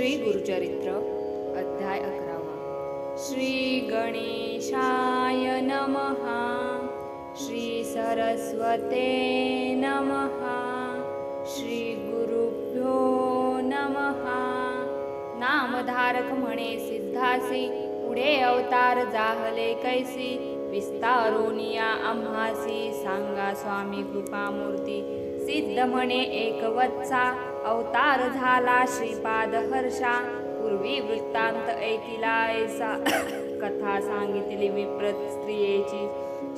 श्री गुरुचरित्र अध्याय अकरावा. श्री गणेशाय नमः. श्री सरस्वते नमः. श्री गुरुभ्यो नमः. नामधारक म्हणे सिद्धासी पुढे अवतार जाहले कैसी? विस्तारोनिया आम्हासी सांगा स्वामी कृपामूर्ती. सिद्ध म्हणे एक वत्सा अवतार झाला श्रीपाद हर्षा. पूर्वी वृत्तांत ऐकिला ऐसा. कथा सांगितली विप्रत स्त्रियेची.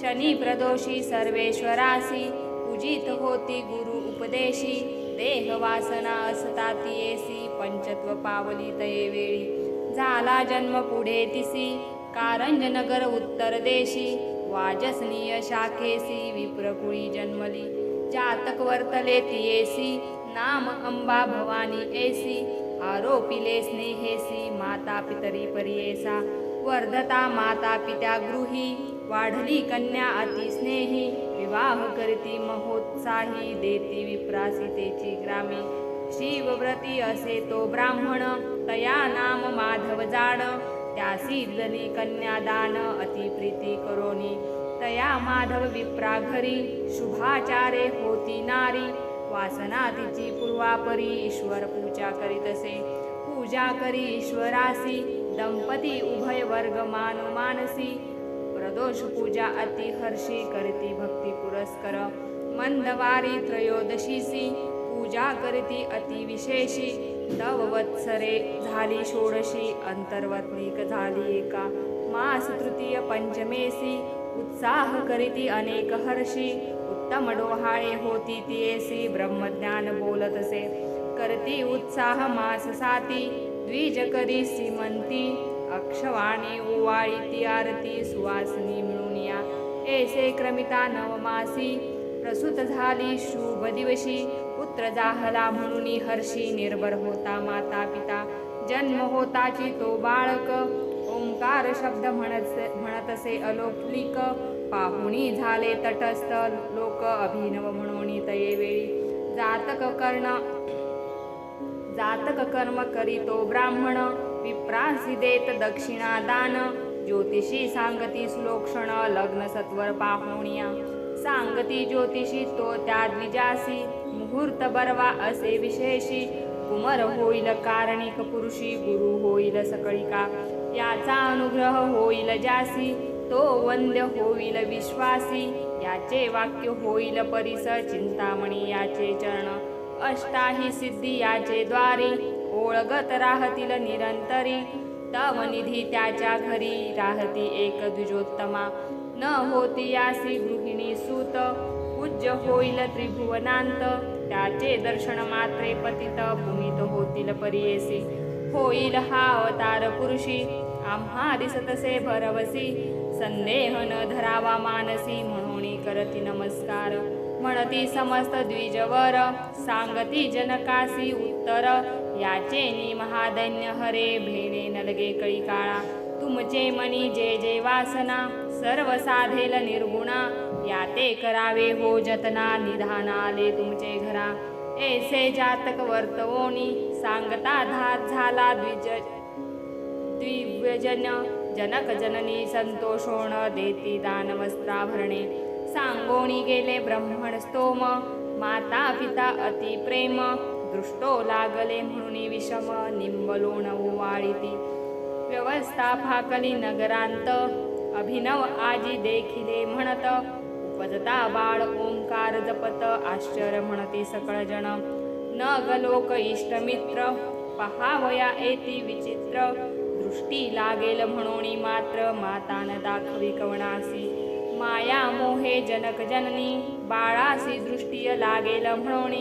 शनी प्रदोषी सर्वेश्वरासी. पूजित होती गुरु उपदेशी. देह वासना असता तियेसी. पंचत्व पावली तये वेळी. झाला जन्म पुढे तिसी. कारंजनगर उत्तर देशी. वाजसनीय शाखेसी. विप्रकुळी जन्मली. जातक वर्तले तियेसी. नाम अंबा भवानी ऐसी। आरोपिले स्नेहेसी माता पितरी परियेसा। वर्धता माता पित्या गृही। वाढली कन्या अति स्नेही। विवाह करती महोत्साही। देती विप्रासितेची ग्रामी। शिवव्रती असे तो ब्राह्मण। तया नाम माधव जाण। त्यासी दिली कन्यादान अति प्रीती करोनी। तया माधव विप्रा घरी। शुभाचारे होती नारी। वासना तिची पूर्वापरी ईश्वर पूजा करीत असे. पूजा करी ईश्वरासी दंपती उभय वर्ग मानु मानसी. प्रदोष पूजा अति हर्षी करती भक्ती पुरस्कर. मंदवारी त्रयोदशीसी पूजा करती अति विशेषी. नव वत्सरे झाली षोडशी अंतर्वत्निक झाली एका. मास तृतीय पंचमेसी उत्साह करीती अनेक हर्षी. तमडोहाळे डोहाळे होती तियेसी ब्रह्मज्ञान बोलत असे. करती उत्साह मास साती द्विज करी सीमंती अक्षवाणी ओवाळी ती आरती सुवासनी मिळून या. ऐसे क्रमिता नवमासी प्रसूत झाली शुभ दिवशी पुत्र जाहला म्हणून हर्षी निर्भर होता माता पिता. जन्म होताची तो बाळक ओंकार शब्द म्हणत म्हणत असे अलौकिक पाहुणी झाले तटस्थ लोक अभिनव म्हणून तये वेळी जातक कर्ण जातक कर्म करीतो ब्राह्मण विप्रासी देत दक्षिणा दान. ज्योतिषी सांगती श्लोक्षण लग्न सत्वर पाहुणिया. सांगती ज्योतिषी तो त्या द्विजासी. मुहूर्त बरवा असे विशेषी. कुमर होईल कारणिक पुरुषी गुरु होईल सकळिका. याचा अनुग्रह होईल जासी. तो वंद्य होईल विश्वासी याचे वाक्य होईल परिस चिंतामणी याचे चरण अष्टाही सिद्धी याचे द्वारी ओळगत राहतील निरंतरी. तव निधी त्याच्या घरी राहती एक द्विजोत्तमा. न होती यासी गृहिणी सूत पूज्य होईल त्रिभुवनांत. त्याचे दर्शन मात्रे पतित भूमित होतील परियेसी. होईल हा अवतार पुरुषी आम्हा दिसतसे भरवसी. संदेह न धरावा मानसी म्हणून करती नमस्कार. म्हणती समस्त द्विजवर सांगती जनकासी उत्तर याचे नि महादैन्य हरे भेणे नलगे कळी काळा तुमचे मनी जे जे वासना सर्व साधेल निर्गुणा या ते करावे हो जतना निधानाले तुमचे घरा. ऐसे जातक वर्तवोनी सांगता धात झाला द्विज द्विव्यजन जनक जननी संतोषोण देती दानवस्त्राभरणे। सांगोणी गेले ब्रह्मण स्तोम माता पिता अति प्रेम दृष्टो लागले म्हणून विषम निंबलोण उवाळीती व्यवस्था फाकली नगरांत अभिनव आजी देखिले म्हणत उपजता बाळ ओंकार जपत आश्चर्य म्हणती सकळजन न गलोक इष्टमित्र पहावया येती विचित्र दृष्टी लागेल म्हणून मात्र मातान दाखवी कवणासी. माया मोहे जनक जननी बाळासी दृष्टी लागेल म्हणून.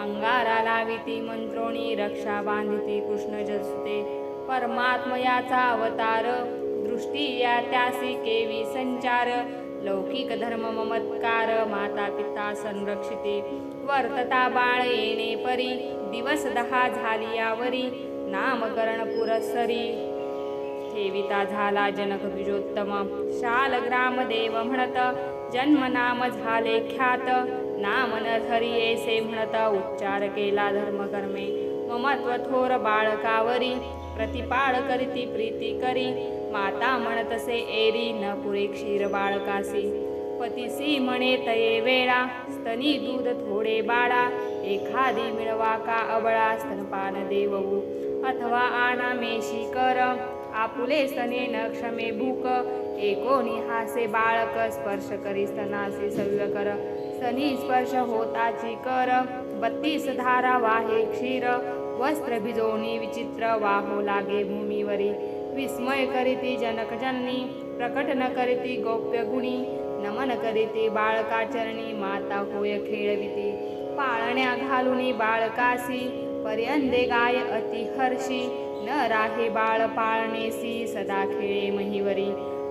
अंगारा लाविती मंत्रोणी रक्षा बांधिती कृष्ण जसते. परमात्मयाचा अवतार दृष्टी या त्यासी केवी संचार. लौकिक धर्म ममत्कार माता पिता संरक्षिते. वर्तता बाळ येणे परी दिवस दहा झाली यावरी. नामकरण पुरस्सरी सेविता झाला जनक बीजोत्तम. शालग्राम देव म्हणत जन्म नाम झाले ख्यात. नाम न धरिये म्हणत उच्चार केला धर्मकर्मे. ममत्व थोर बाळकावरी प्रतिपाळ करीती प्रीती करी. माता म्हणतसे एरी न पुरे क्षीर बाळकासी. पतीसी म्हणे तये वेळा स्तनी दूध थोडे बाळा. एखादी मिळवा का अबळा स्तनपान देवऊ. अथवा आना मेशी कर. आपुले सने नक्षमे क्षमे भूक एकोणी हासे बाळक स्पर्श करी स्तनासी सव्य कर सनी स्पर्श होताची कर बत्तीस धारा वाहे क्षीर वस्त्र भिजोनी विचित्र वाहो लागे भूमीवरी. विस्मय करीती जनक जननी प्रकट न करीती गौप्य गुणी नमन करीती बाळकाचरणी माता होय खेळविती पाळण्या घालुनी बाळकासी पर्यंदे गाय अति हर्षी न राहे बाळ पाळणेसी सदा खेळे महिवरी.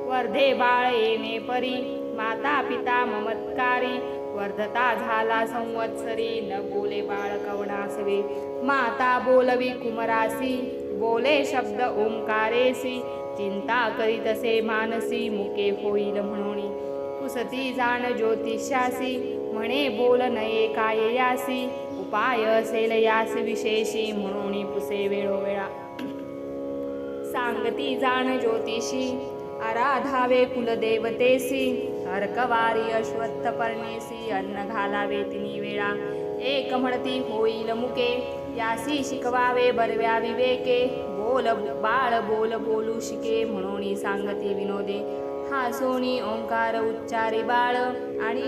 वर्धे बाळ येणे परी माता पिता ममत्कारी. वर्धता झाला संवत्सरी न बोले बाळ कवणासवे माता बोलवी कुमरासी बोले शब्द ओंकारेसी. चिंता करीतसे मानसी मुके होईल म्हणून. कुसती जाण ज्योतिषासी म्हणे बोल नये काय यासी. उपाय असेल यास विशेषी म्हणून पुसे वेळोवेळा. सांगती जाण ज्योतिषी आराधावे कुलदेवतेसी अर्कवारी अश्वत्थ पर्णेसी अन्न घालावे तिनी वेळा. एक म्हणती होईल मुके यासी शिकवावे बरव्या विवेके. बोल बाळ बोल बोलू शिके म्हणून सांगती विनोदे. हा सोनी ओंकार उच्चारे बाळ आणि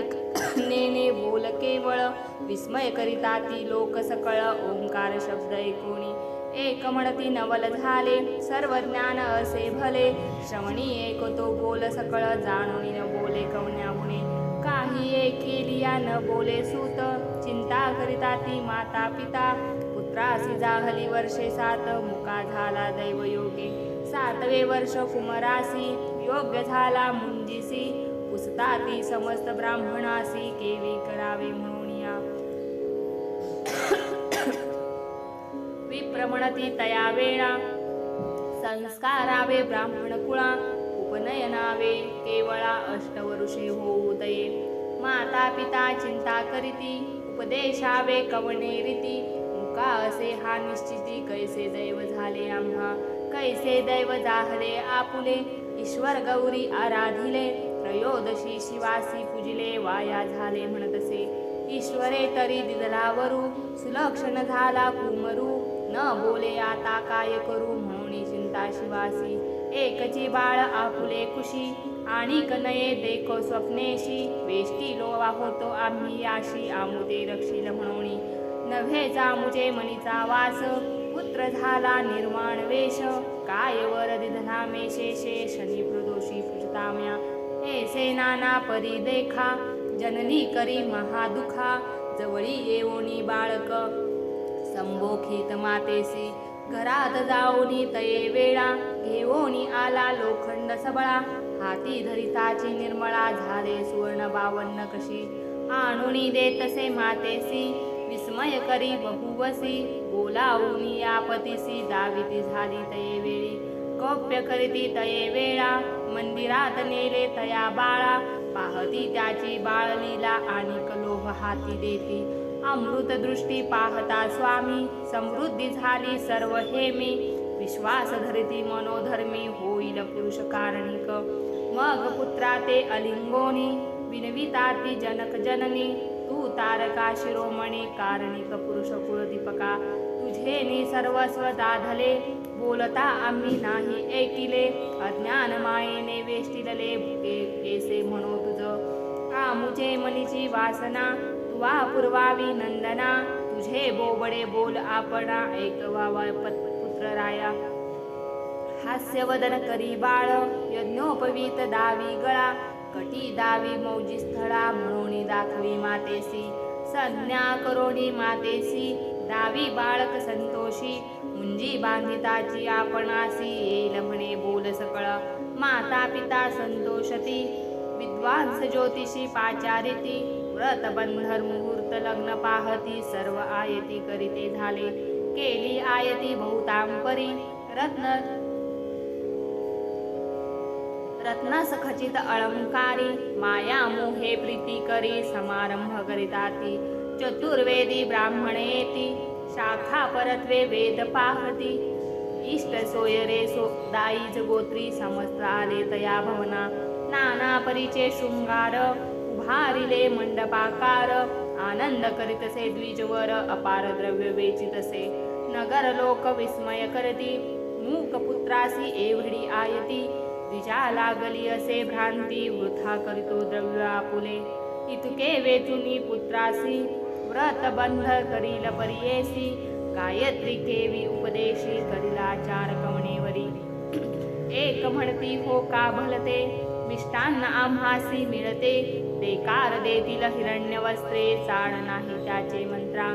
नेने बोल केवळ. विस्मय करिता ती लोक सकळ ओंकार शब्द ऐकोणी एक म्हणती नवल झाले सर्व ज्ञान असे भले. श्रवणी एक तो बोल सकळ जाणून बोले कवण्यामुळे काही एकेलिया न बोले सूत. चिंता करिता ती माता पिता. पुत्रासी जाहली वर्षे सात मुका झाला दैवयोगे सातवे वर्ष कुमरासी योग्य झाला मुंजीसी. पुसता ती समस्त ब्राह्मणासी केवी करावे म्हणून भवती तया वेळा। संस्कारावे ब्राह्मण कुळा उपनयनावे केवळा अष्टवरुषे होऊ दये माता पिता चिंता करीती उपदेशावे कवणे रीती। मुका असे हा निश्चिती कैसे दैव झाले आम्हा। कैसे दैव जाहले आपुले। ईश्वर गौरी आराधिले। त्रयोदशी शिवासी पूजिले वाया झाले म्हणतसे। ईश्वरे तरी दिदलावरू। सुलक्षण झाला कुमरू। न बोले आता काय करू म्हणून चिंता शिवासी. एकची बाळ आपुले कुशी आणि कनये देखो स्वप्नेशी. वेष्टी लोवा होतो आम्ही याशी आमुदे रक्षील म्हणून नव्हेचा मुजे मणीचा वास पुत्र झाला निर्माण वेश. काय वरदी धनामे शेषे शनी प्रदोषी पुजताम्या. ऐसे नाना परी देखा जननी करी महादुखा. जवळी येवोनी बाळक संबोखित मातेसी घरात जाऊनी तये वेळा घेऊन आला लोखंड सबळा. हाती धरिताची निर्मळा झाले सुवर्ण बावन्न कशी. दे देतसे मातेसी विस्मय करी बहुवसी बोलावून या पतीसी दाविती झाली तये वेळी. कौप्य करीती तये वेळा. मंदिरात नेले तया बाळा. पाहती त्याची बाळलीला आणि कलोभ हाती देती. अमृत दृष्टी पाहता स्वामी समृद्धी झाली सर्व हे मी. विश्वास धरती मनोधर्मी होईल पुरुष कारणिक. मग पुत्रा ते अलिंगोनी विनविता ती जनक जननी. तू तारका शिरोमणी कारणिक पुरुष कुळदीपका तुझेनी सर्वस्व दाधले बोलता आम्ही नाही ऐकिले अज्ञान मायेने वेष्टिलले भुके केसे म्हणो तुझ. आमुचे मनीची वासना वा पुरवावी नंदना तुझे बोबडे बोल आपणा ऐकवावा पुत्र राया। हास्यवदन करी बाळ यज्ञोपवीत दावी गळा। कटी दावी मौजी स्थळा म्हणून दाखवी मातेसी संज्ञा करोणी मातेसी दावी बाळक संतोषी। मुंजी बांधिताची आपणासी येईल म्हणे बोल सकळ। माता पिता संतोषती विद्वांस ज्योतिषी पाचारिती। व्रत बंधर मुहूर्त लग्न पाहती सर्व आयती करीते झाले. केली आयती बहुतांपरी. रत्न रत्नसखचित अलंकारी. माया मोहे प्रीती करी समारंभ करिताती. चतुर्वेदी ब्राह्मणेती. शाखा परत्वे वेद पाहती. इष्ट सोयरे सो दाईज गोत्री समस्त आले तया भवना. नाना परिचे शृंगार उभारिले मंडपाकार आनंद करीतसे द्विजवर अपार द्रव्य वेचितसे। नगर लोक विस्मय करती मूक पुत्रासी एवढी आयती। द्विजा लागली असे भ्रांती वृथा करीतो द्रव्य आपुले। इतके वेचुनी पुत्रासी व्रत बंध करील परियेसी। गायत्री केवी उपदेशी करिला चार कवणेवरी एक म्हणती हो का भलते? मिष्टान्न आम्हासी मिळते. ते कार देतील हिरण्य वस्त्रे चाळ नाही त्याचे मंत्रा.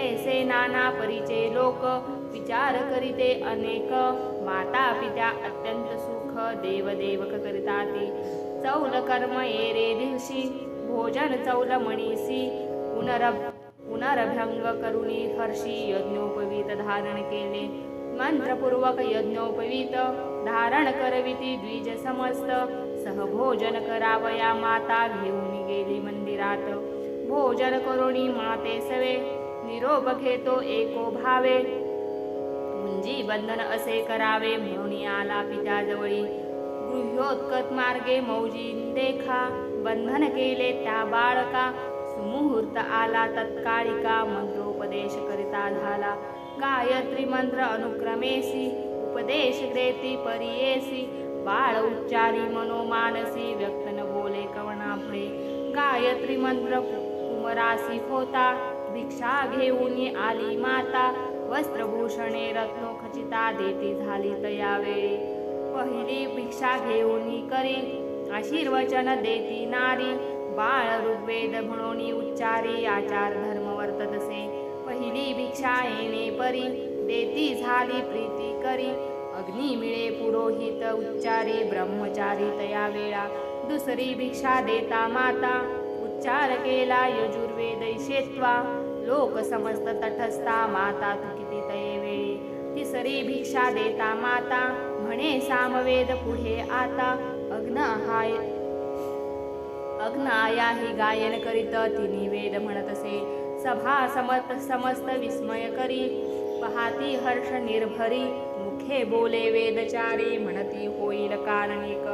ऐसे नाना परिचे लोक विचार करीते अनेक. माता पित्या अत्यंत सुख देव देवक करिताती. चौल कर्म ये रे दिवशी भोजन चौल मणीसी पुनरभ पुनरभ्यंग करुणी हर्षी यज्ञोपवीत धारण केले. मंत्रपूर्वक यज्ञोपवीत धारण करविती द्विज समस्त सहभोजन करावया माता घेऊन गेली मंदिरात. भोजन करुणी माते सवे निरोप घेतो एको भावे. मुंजी बंधन असे करावे म्हणून आला पिताजवळी. गृह्योत्कत मार्गे मौजी देखा बंधन केले त्या बाळका. सुमुहूर्त आला तत्कालिका मंत्रोपदेश करिता झाला. गायत्री मंत्र अनुक्रमेसी उपदेश देती परियेसी. बाळ उच्चारी मनोमानसी व्यक्त न बोले कवनाफळे गायत्री मंत्र कुमरासी होता. भिक्षा घेऊन आली माता. वस्त्रभूषणे रत्नो खचिता देती झाली तयावेळी पहिली भिक्षा घेऊन करी. आशीर्वचन देती नारी. बाळ ऋग्वेद म्हणून उच्चारी. आचार धर्म वर्ततसे पहिली भिक्षा येणे परी. देती झाली प्रीती करी. अग्नी मिळे पुरोहित उच्चारी ब्रह्मचारी तया वेळा. दुसरी भिक्षा देता माता उच्चार केला यजुर्वेद शेत्वा. लोक समस्त तटस्था माता तू किती तये वेळी. तिसरी भिक्षा देता माता म्हणे सामवेद पुढे आता. अग्न हाय अग्न आया ही गायन करीत तिन्ही वेद म्हणत असे. सभा समत समस्त विस्मय करी. पहाती हर्ष निर्भरी. मुखे बोले वेदचारी म्हणती होईल कारणिक.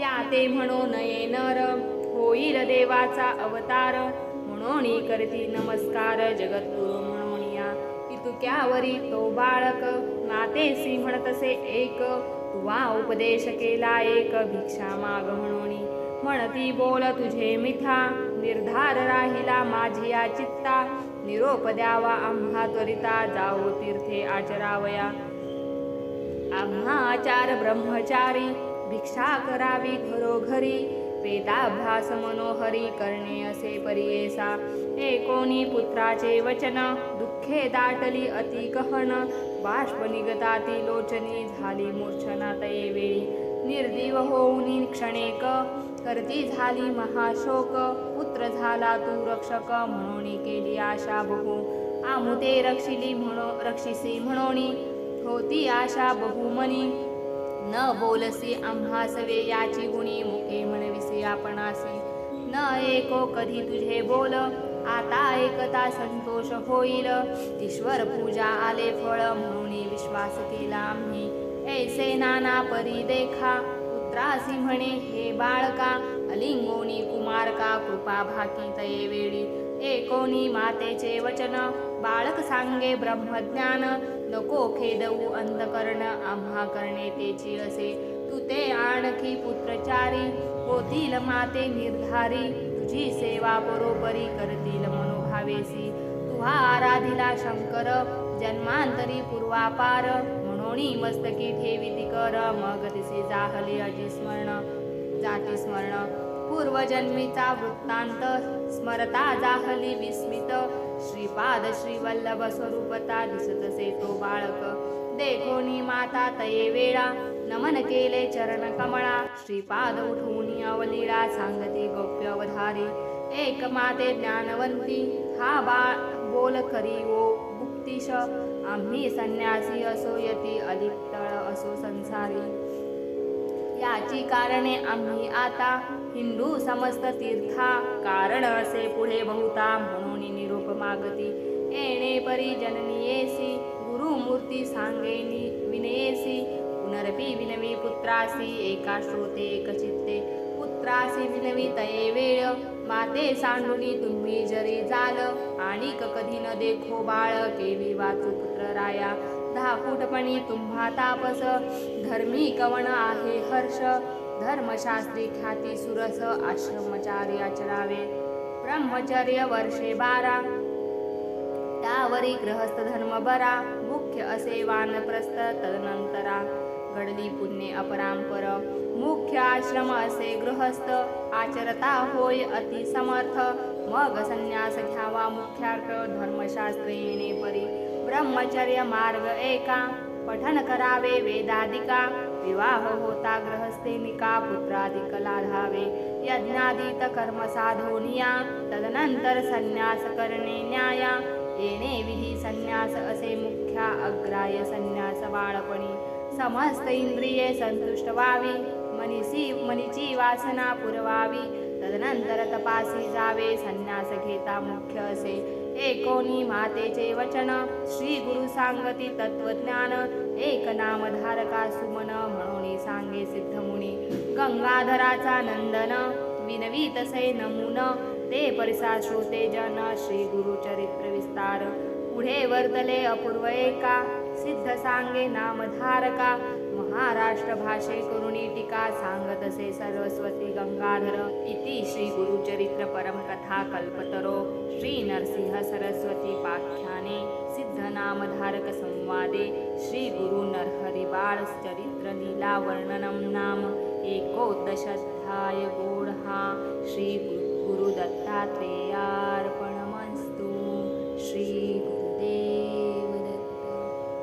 या ते म्हणो नये नर होईल देवाचा अवतार. म्हणून करती नमस्कार जगद्गुरु म्हणून या इतुक्यावरी तो बाळक नातेसी म्हणतसे एक. तुवा उपदेश केला एक भिक्षा माग म्हणून. म्हणती बोल तुझे मिथा निर्धार राहिला माझी या चित्ता. निरोप द्यावा आम्हा त्वरिता जाओ तीर्थे आचरावया. आम्हा आचार ब्रह्मचारी भिक्षा करावी घरोघरी वेदाभ्यास मनोहरी करणे असे परियेसा. एकोणी पुत्राचे वचन दुःखे दाटली अति कहन बाष्प निगताती लोचनी झाली मूर्छना तये वेळी निर्दीव होऊन क्षणेक करती झाली महाशोक पुत्र झाला तू रक्षक म्हणून केली आशा बहु. आमुते रक्षिली म्हणो रक्षिसी म्हणोनी होती आशा बहुमनी. न बोलसी आम्हासवे याची गुणी मुखे म्हणविसी आपणासी. न एको कधी तुझे बोल आता ऐकता संतोष होईल. ईश्वर पूजा आले फळ म्हणून विश्वास केला आम्ही. ऐसे नाना परी देखा पुत्रासी म्हणे हे बाळका अलिंगोनी कुमारका कृपा भाकी तये वेळी. एकोणी मातेचे वचन. बाळक सांगे ब्रह्मज्ञान. नको खेदवू अंधकरण. आम्हा करणे तेची असे तू ते आणखी पुत्रचारी. होतील माते निर्धारी. तुझी सेवा बरोबरी करतील मनोभावेसी. तुहा आराधिला शंकर. जन्मांतरी पूर्वापार. म्हणून मस्तकी ठेविती कर. मग तिसे जाहले अजिस्मरण जाती स्मरण. पूर्वजन्मीचा वृत्तांत स्मरता जाहली विस्मित। श्रीपाद श्रीवल्लभ स्वरूपता दिसतसे तो बाळक। देखोनी माता तये वेळा नमन केले चरण कमळा। श्रीपाद उठून अवलीळा सांगती गोप्य अवधारी। एक माते ज्ञानवंती हा बाळ बोल करी ओ मुक्तिश। आम्ही संन्यासी असो यती अलिप्तळ असो संसारी। याची कारणे आम्ही आता हिंदू समस्त तीर्था कारण असे पुढे बहुता म्हणून निरूप मागती. येणे परी जननीयेसी गुरुमूर्ती सांगेनी विनयेसी पुनरपी विनवी पुत्रासी एका श्रोते एकचित्ते पुत्रासी विनवी तये वेळ माते सांडुनी तुम्ही जरी जाल आणि कधी न देखो बाळ केवी वाचू पुत्र राया. दहा फूटपणी तुम्हा तापस। धर्मी कवन आहे हर्ष। धर्मशास्त्री ख्याती सुरस आश्रमचार्य आचरावे ब्रह्मचर्य वर्षे बारा। त्यावरी ग्रहस्थ धर्म बरा। मुख्य असे वानप्रस्थ तदनंतरा। घडली पुण्य अपरांपर। मुख्य आश्रम असे गृहस्थ। आचरता होय अति समर्थ। मग संन्यास घ्यावा मुख्यार्थ। धर्मशास्त्रेने परी। ब्रह्मचर्य मार्ग एका. पठन करावे वेदादिका. विवाह होता ग्रहस्थेनिका पुत्रादिक लाधावे यज्ञादित कर्म साधोनिया तदनंतर संन्यास करणे न्याया. येणे विधी संन्यास असे मुख्या अग्राय संन्यास बाळपणी. समस्त इंद्रिये संतुष्ट व्हावी. मनीसी मनीची वासना पुरवावी. तदनंतर तपासी जावे. संन्यास घेता मुख्य असे. एकोणी मातेचे वचन श्री गुरु सांगती तत्वज्ञान एक नामधारका सुमन म्हणून सांगे सिद्ध मुनी. गंगाधराचा नंदन विनवी तसे नमुन ते परिसा श्रोते जन श्री गुरु चरित्र विस्तार. पुढे वर्तले अपूर्व एका सिद्ध सांगे नामधारका महाराष्ट्र भाषे करुणी टीका सांगतसे सरस्वती गंगाधर. इति श्री गुरुचरित्र परमकथा कल्पतरो. श्री नरसिंह सरस्वती पाख्याने सिद्ध नामधारक संवादे. श्री गुरु नरहरिबाळ चरित्र लीला वर्णनम नाम. एकोदशाध्याय गोढा श्री गुरु दत्तात्रेयार्पणमस्तु श्री